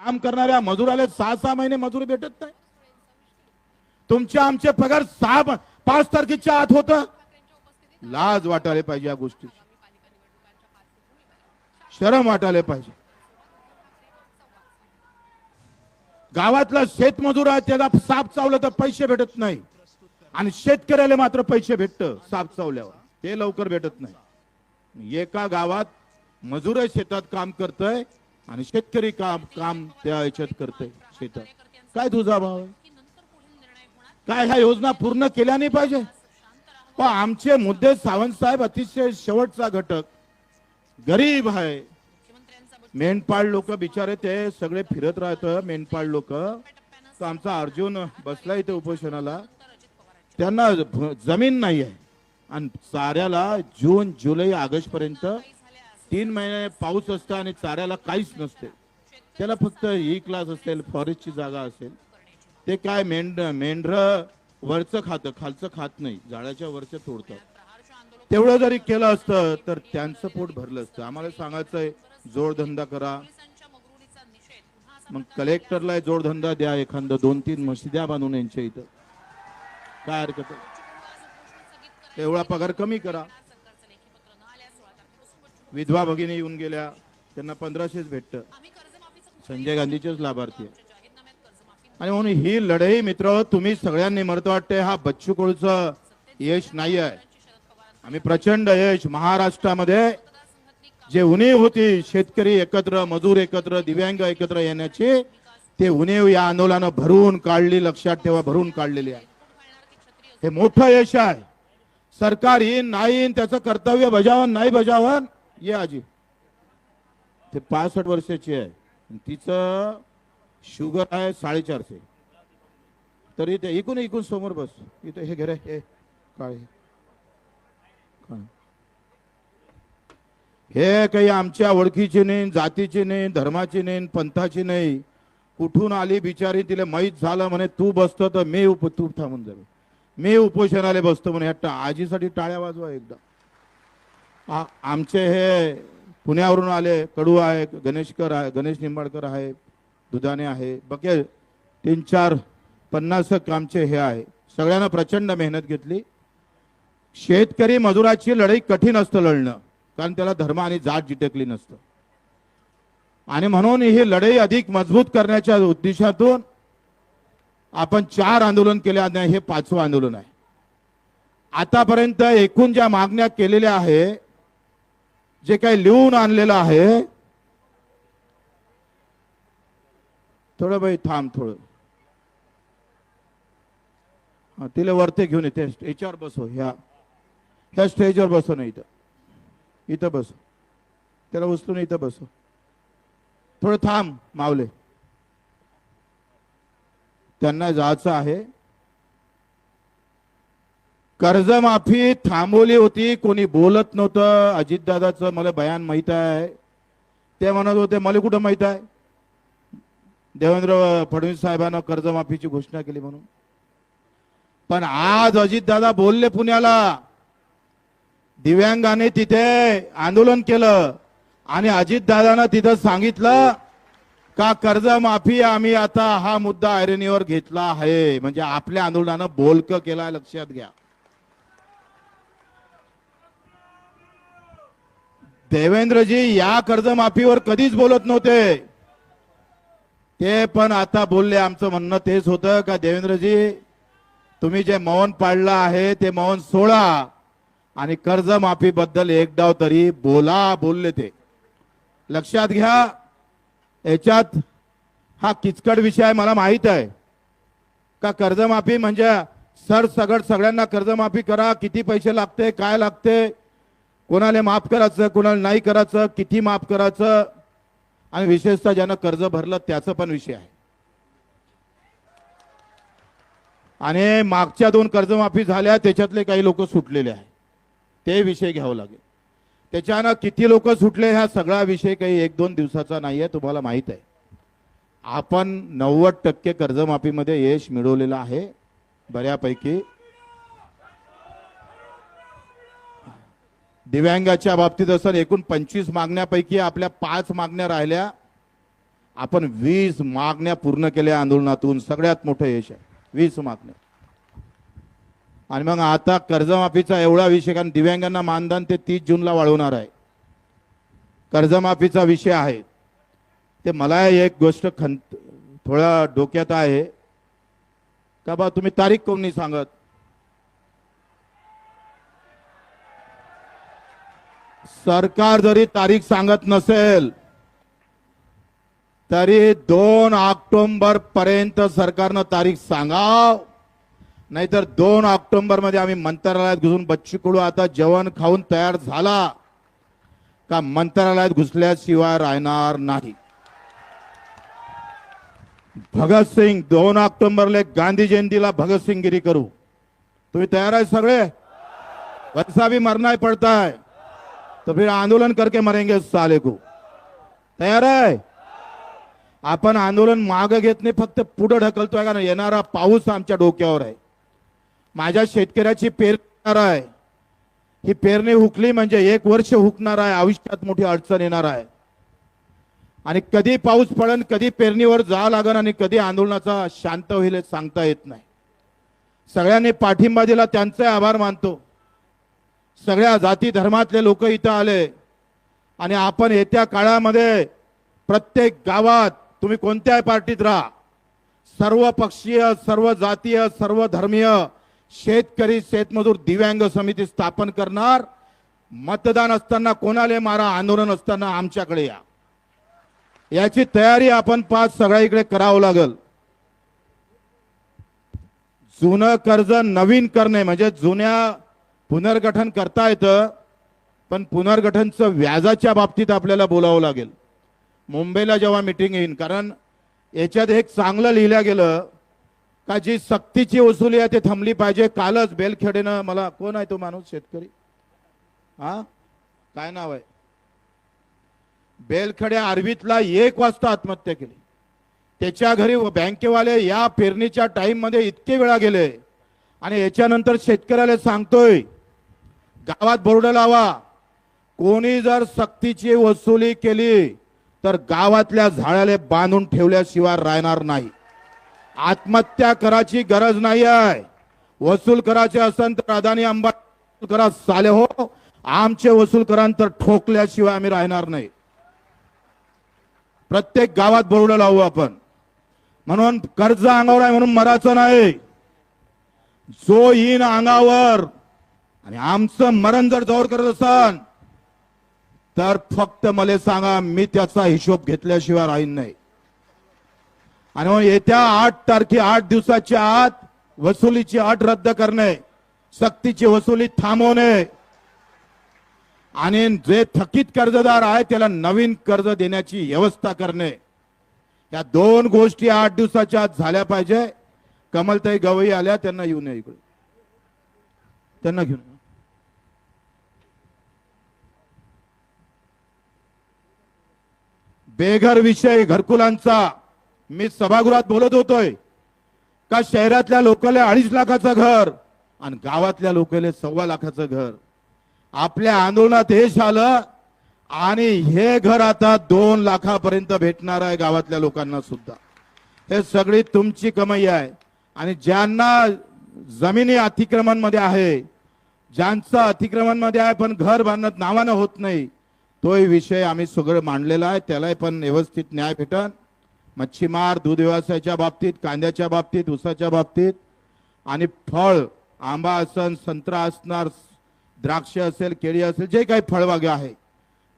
काम करणाऱ्या मजुराला सहा सहा महिने मजुरी भेटत नाही. तुमचे आमचे पगार सहा पाच तारखेच्या आत होत. लाज वाटायला पाहिजे या गोष्टी शरम वाटायला पाहिजे. गावातला शेतमजूर आहे त्याला साप चावलं तर पैसे भेटत नाही. आणि शेतकऱ्याला मात्र पैसे भेटत साप चावल्यावर. ते लवकर भेटत नाही. एका गावात मजूर शेतात काम करतय आणि शेतकरी काम काम त्या याच्यात करते शेतात. काय तुझा भाव काय ह्या योजना पूर्ण केल्या नाही पाहिजे? पण आमचे मुद्दे सावंत साहेब अतिशय शेवटचा घटक. गरीब आहे. मेंढपाळ लोक बिचारे ते सगळे फिरत राहत मेंढपाळ लोक. तर आमचा अर्जुन बसला इथे उपोषणाला. त्यांना जमीन नाही आहे आणि साऱ्याला जून जुलै ऑगस्ट पर्यंत तीन महिने पाऊस असतं आणि चाऱ्याला काहीच नसते. त्याला फक्त ई क्लास असेल फॉरेस्टची जागा असेल. ते काय मेंढ मेंढर वरचं खातं खालचं खात नाही. झाडाच्या वरचं तोडतात. तेवढं जरी केलं असतं तर त्यांचं पोट भरलं असतं. आम्हाला सांगायचंय जोडधंदा करा. मग कलेक्टरला जोडधंदा द्या एखादं दोन तीन मशिद्या बांधून यांच्या इथं. काय हरकत आहे? एवढा पगार कमी करा. विधवा भगिनी येऊन गेल्या. त्यांना पंधराशेच भेटत. संजय गांधीचेच लाभार्थी आहे. आणि म्हणून ही लढाई मित्र तुम्ही सगळ्यांनी मरत वाटते. हा बच्चू कडूचं यश नाही आहे. आम्ही प्रचंड यश महाराष्ट्रामध्ये जे उणीव होती शेतकरी एकत्र मजूर एकत्र दिव्यांग एकत्र येण्याची ते उणीव या आंदोलनानं भरून काढली लक्षात ठेवा भरून काढलेली आहे. हे मोठं यश आहे. सरकार येईन नाही येईन त्याचं कर्तव्य बजावन नाही बजावन ये आजी. ते पासष्ट वर्षाची आहे. तिचं शुगर आहे साडेचारशे. तरी ते इकून इकून समोर बस. इथे हे घे हे काळे. हे काही आमच्या ओळखीची नाही जातीची नाही धर्माची नाही पंथाची नाही. कुठून आली बिचारी तिला माहीत झालं म्हणे तू बसतो तर मी उप तू थांबून जावे मी उपोषणाला बसतो म्हणे ह्या आजीसाठी टाळ्या वाजवा एकदा. आमचे हे पुण्यावरून आले कडू आहे गणेशकर आहे गणेश निंबाळकर आहे दुधाने आहे बघे तीन चार पन्नास आमचे हे आहे. सगळ्यांना प्रचंड मेहनत घेतली. शेतकरी मजुराची लढाई कठीण असतं लढणं कारण त्याला धर्म आणि जात जिटकली नसतं. आणि म्हणून ही लढाई अधिक मजबूत करण्याच्या उद्देशातून आपण चार आंदोलन केले आणि हे पाचवं आंदोलन आहे. आतापर्यंत एकूण ज्या मागण्या केलेल्या आहे जे काही लिहून आणलेलं आहे थोडं बाई थांब थोडं. हा, तिला वरते घेऊन येते याच्यावर बसो ह्या. ह्या स्टेजवर बसो ना इथं. इथं बसो त्याला उचलून इथं बसो थोडं थांब मावले त्यांना जायचं आहे. कर्जमाफी थांबवली होती कोणी बोलत नव्हतं. अजितदादाचं मला बयान माहीत आहे. ते म्हणत होते मला कुठं माहीत आहे? देवेंद्र फडणवीस साहेबांना कर्जमाफीची घोषणा केली म्हणून. पण आज अजितदादा बोलले पुण्याला. दिव्यांगाने तिथे आंदोलन केलं. आणि अजितदादानं तिथं सांगितलं का कर्जमाफी आम्ही आता हा मुद्दा ऐरणीवर घेतला आहे. म्हणजे आपल्या आंदोलनानं बोलक केला लक्षात घ्या. देवेंद्रजी या कर्जमाफीवर कधीच बोलत नव्हते. ते पण आता बोलले आमचं म्हणणं तेच होतं का देवेंद्रजी तुम्ही जे मौन पाळलं आहे ते मौन सोडा. आणि कर्जमाफी बद्दल एक डाव तरी बोला बोलले ते. लक्षात घ्या याच्यात हा किचकट विषय आहे मला माहीत आहे. का कर्जमाफी म्हणजे सर सगळ सगळ्यांना कर्जमाफी करा किती पैसे लागते काय लागते कोणाला माफ करायचं कोणाला नाही करायचं किती माफ करायचं? आणि विशेषतः ज्यानं कर्ज भरलं त्याचं पण विषय आहे. आणि मागच्या दोन कर्जमाफी झाल्या त्याच्यातले काही लोक सुटलेले आहे ते विषय घ्यावं लागेल. त्याच्यानं किती लोक सुटले हा सगळा विषय काही एक दोन दिवसाचा नाही आहे तुम्हाला माहीत आहे. आपण नव्वद टक्के कर्जमाफीमध्ये यश मिळवलेलं आहे बऱ्यापैकी. दिव्यांगाच्या बाबतीत असं एकूण पंचवीस मागण्यापैकी आपल्या पाच मागण्या राहिल्या. आपण वीस मागण्या पूर्ण केल्या आंदोलनातून. सगळ्यात मोठं यश आहे. वीस मागण्या. आणि मग आता कर्जमाफीचा एवढा विषय कारण दिव्यांगांना मानधन ते तीस जूनला वाढवणार आहे. कर्जमाफीचा विषय आहे. ते मला एक गोष्ट खंत थोडा डोक्यात आहे. का बा तुम्ही तारीख कोण नाही सांगत? सरकार जरी तारीख सांगत नसेल तरी दोन ऑक्टोबर पर्यंत सरकारनं तारीख सांगाव. नाहीतर दोन ऑक्टोबरमध्ये आम्ही मंत्रालयात घुसून बच्चू कडू आता जेवण खाऊन तयार झाला का मंत्रालयात घुसल्याशिवाय राहणार नाही? भगतसिंग दोन ऑक्टोबरले गांधी जयंतीला भगतसिंगगिरी करू. तुम्ही तयार आहे सगळे? वैसा भी मरना पडताय. तो फिर आंदोलन करके मरेंगे उस साले को। तयार आहे आपण आंदोलन मागं घेत नाही फक्त पुढे ढकलतोय कारण येणारा पाऊस आमच्या डोक्यावर आहे. माझ्या शेतकऱ्याची पेरणार आहे. ही पेरणी हुकली म्हणजे एक वर्ष हुकणार आहे आयुष्यात मोठी अडचण येणार आहे. आणि कधी पाऊस पडन कधी पेरणीवर जावं लागन आणि कधी आंदोलनाचा शांत होईल सांगता येत नाही. सगळ्यांनी पाठिंबा दिला त्यांचे आभार मानतो. सगळ्या जाती धर्मातले लोक इथं आले. आणि आपण येत्या काळामध्ये प्रत्येक गावात तुम्ही कोणत्याही पार्टीत राहा. सर्व पक्षीय सर्व जातीय सर्व धर्मीय शेतकरी शेतमजूर दिव्यांग समिती स्थापन करणार. मतदान असताना कोणाले मारा आंदोलन असताना आमच्याकडे या. याची तयारी आपण पाच सगळ्या इकडे करावं लागल. जुनं कर्ज नवीन करणे म्हणजे जुन्या पुनर्गठन करता येतं पण पुनर्गठनचं व्याजाच्या बाबतीत आपल्याला बोलावं लागेल. मुंबईला जेव्हा मिटिंग येईन कारण याच्यात एक चांगलं लिहिलं गेलं का जी सक्तीची वसुली आहे ती थांबली पाहिजे. कालच बेलखेडेनं मला कोण आहे तो माणूस शेतकरी? हा? काय नाव आहे? बेलखेडे आरवीतला एक वाजता आत्महत्या केली. त्याच्या घरी बँकेवाले या पेरणीच्या टाईममध्ये इतके वेळा गेले. आणि याच्यानंतर शेतकऱ्याला सांगतोय गावात बोर्ड लावा. कोणी जर सक्तीची वसुली केली तर गावातल्या झाडाला बांधून ठेवल्याशिवाय राहणार नाही. आत्महत्या करायची गरज नाही आहे वसूल करायचे असेल तर अदानी अंबानी करा साले हो. आमचे वसूल करा तर ठोकल्याशिवाय आम्ही राहणार नाही. प्रत्येक गावात बोर्ड लावू आपण. म्हणून कर्ज अंगावर आहे म्हणून मराचं नाही. जो येईन अंगावर आणि आमचं मरण जर जवळ करत असन तर फक्त मला सांगा मी त्याचा हिशोब घेतल्याशिवाय राहीन नाही. आणि मग येत्या आठ तारखे आठ दिवसाच्या आत वसुलीची अट रद्द करणे सक्तीची वसुली थांबवणे. आणि जे थकीत कर्जदार आहे त्याला नवीन कर्ज देण्याची व्यवस्था करणे. या दोन गोष्टी आठ दिवसाच्या आत झाल्या पाहिजे. कमलताई गवई आल्या त्यांना येऊन नये इकडे त्यांना घेऊन या. बेघर विषय घरकुलांचा. मी सभागृहात बोलत होतोय. का शहरातल्या लोकांना अडीच लाखाचं घर आणि गावातल्या लोकांना सव्वा लाखाचं घर? आपल्या आंदोलनात हे झालं आणि हे घर आता दोन लाखापर्यंत भेटणार आहे गावातल्या लोकांना सुद्धा. हे सगळी तुमची कमाई आहे. आणि ज्यांना जमिनी अतिक्रमणमध्ये आहे ज्यांचं अतिक्रमणमध्ये आहे पण घर बांधत नावानं होत नाही तोही विषय आम्ही सगळं मांडलेला आहे. त्यालाही पण व्यवस्थित न्याय भेटन. मच्छीमार दूध व्यवसायाच्या बाबतीत कांद्याच्या बाबतीत ऊसाच्या बाबतीत आणि फळ आंबा असन संत्रा असणार द्राक्ष असेल केळी असेल जे काही फळबागे आहे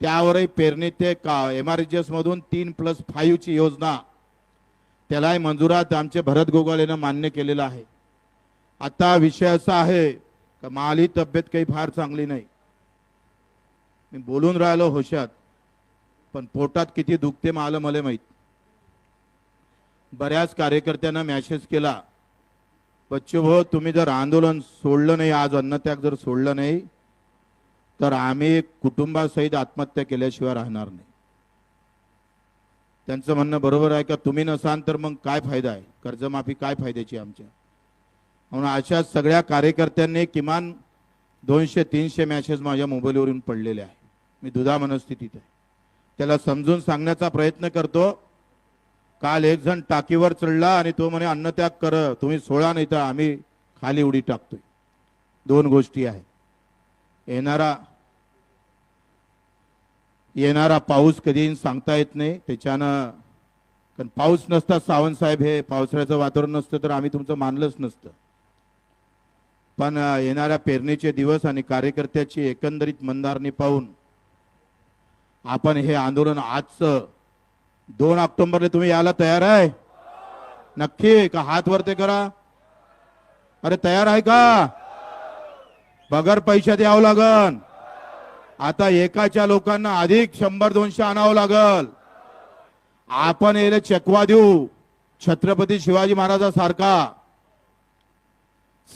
त्यावरही पेरणी ते का एम आर मधून तीन प्लस फाईव्हची योजना त्यालाही मंजुरात आमचे भरत गोगालेनं मान्य केलेलं आहे. आता विषय असा आहे का माली तब्येत काही फार चांगली नाही. मी बोलून राहिलो होशात पण पोटात किती दुखते मला मला माहीत. बऱ्याच कार्यकर्त्यांना मॅसेज केला बच्चू भाऊ तुम्ही जर आंदोलन सोडलं नाही आज अन्नत्याग जर सोडलं नाही तर आम्ही कुटुंबासहित आत्महत्या केल्याशिवाय राहणार नाही. त्यांचं म्हणणं बरोबर आहे का? तुम्ही नसाल तर मग काय फायदा आहे? कर्जमाफी काय फायद्याची आमच्या? म्हणून अशा सगळ्या कार्यकर्त्यांनी किमान दोनशे तीनशे मॅसेज माझ्या मोबाईलवरून पडलेले आहे मी दुधा मनस्थितीत आहे. त्याला समजून सांगण्याचा प्रयत्न करतो. काल एक जण टाकीवर चढला आणि तो म्हणे अन्नत्याग कर तुम्ही सोळा नाही तर आम्ही खाली उडी टाकतोय. दोन गोष्टी आहे येणारा येणारा पाऊस कधी सांगता येत नाही त्याच्यानं कारण पाऊस नसता सावंत साहेब हे पावसाळ्याचं वातावरण नसतं तर आम्ही तुमचं मानलंच नसतं. पण येणाऱ्या पेरणीचे दिवस आणि कार्यकर्त्याची एकंदरीत मंदारणी पाहून आपण हे आंदोलन आजचं दोन ऑक्टोबरला तुम्ही यायला तयार आहे? नक्की का हात वरते करा? अरे तयार आहे का? बगर पैशात यावं लागन. आता एकाच्या लोकांना अधिक शंभर दोनशे आणावं लागल. आपण याला चकवा देऊ छत्रपती शिवाजी महाराजासारखा.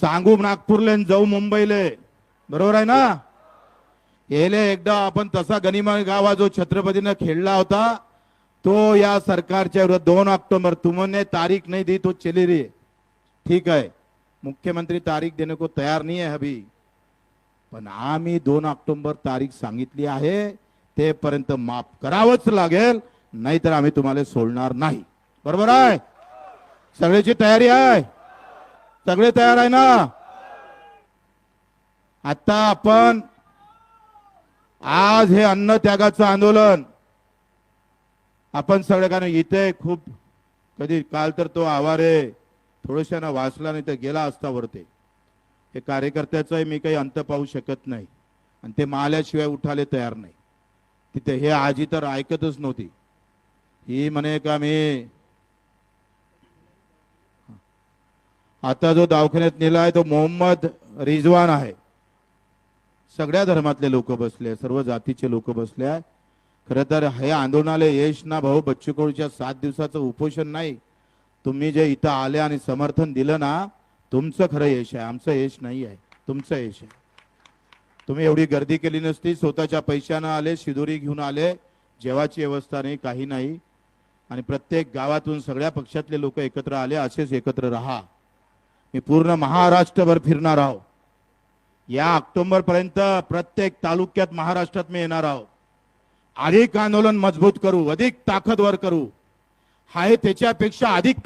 सांगू नागपूरले जाऊ मुंबईले. बरोबर आहे ना? येले एकदा आपण तसा गनिमा गावा जो छत्रपतीनं खेळला होता तो या सरकारच्या विरुद्ध दोन ऑक्टोबर तुमने तारीख नाही दी तो चली रे ठीक आहे मुख्यमंत्री तारीख देने को तयार नाही आहे अभी। पण आम्ही दोन ऑक्टोबर तारीख सांगितली आहे तेपर्यंत माफ करावंच लागेल नाहीतर आम्ही तुम्हाला सोडणार नाही. बरोबर आहे? सगळ्याची तयारी आहे? सगळे तयार आहे ना? आता आपण आज हे अन्न त्यागाचं आंदोलन. आपण सगळ्यांना इथे खूप कधी काल तर तो आवारे थोडशानं वाचला नाही तर गेला असता वरते. हे कार्यकर्त्याचाही मी काही अंत पाहू शकत नाही. आणि ते माल्याशिवाय उठाले तयार नाही. तिथे हे आजी तर ऐकतच नव्हती. ही म्हणे का मी आता जो दवाखान्यात नेला तो मोहम्मद रिजवान आहे. सगळ्या धर्मातले लोक बसले सर्व जातीचे लोक बसले. आहे खरं तर हे आंदोलनाला यश ना भाऊ बच्चू कडूच्या सात दिवसाचं उपोषण नाही. तुम्ही जे इथं आले आणि समर्थन दिलं ना तुमचं खरं यश आहे. आमचं यश नाही आहे. तुमचं यश आहे. तुम्ही एवढी गर्दी केली नसती स्वतःच्या पैशानं आले शिदोरी घेऊन आले जेवाची व्यवस्था नाही काही नाही. आणि प्रत्येक गावातून सगळ्या पक्षातले लोक एकत्र आले असेच एकत्र राहा. मी पूर्ण महाराष्ट्रभर फिरणार आहोत या ऑक्टोबर पर्यंत प्रत्येक तालुक्यात महाराष्ट्रात मी येणार आहोत. अधिक आंदोलन मजबूत करू अधिक ताकदवर करू. आहे त्याच्यापेक्षा अधिक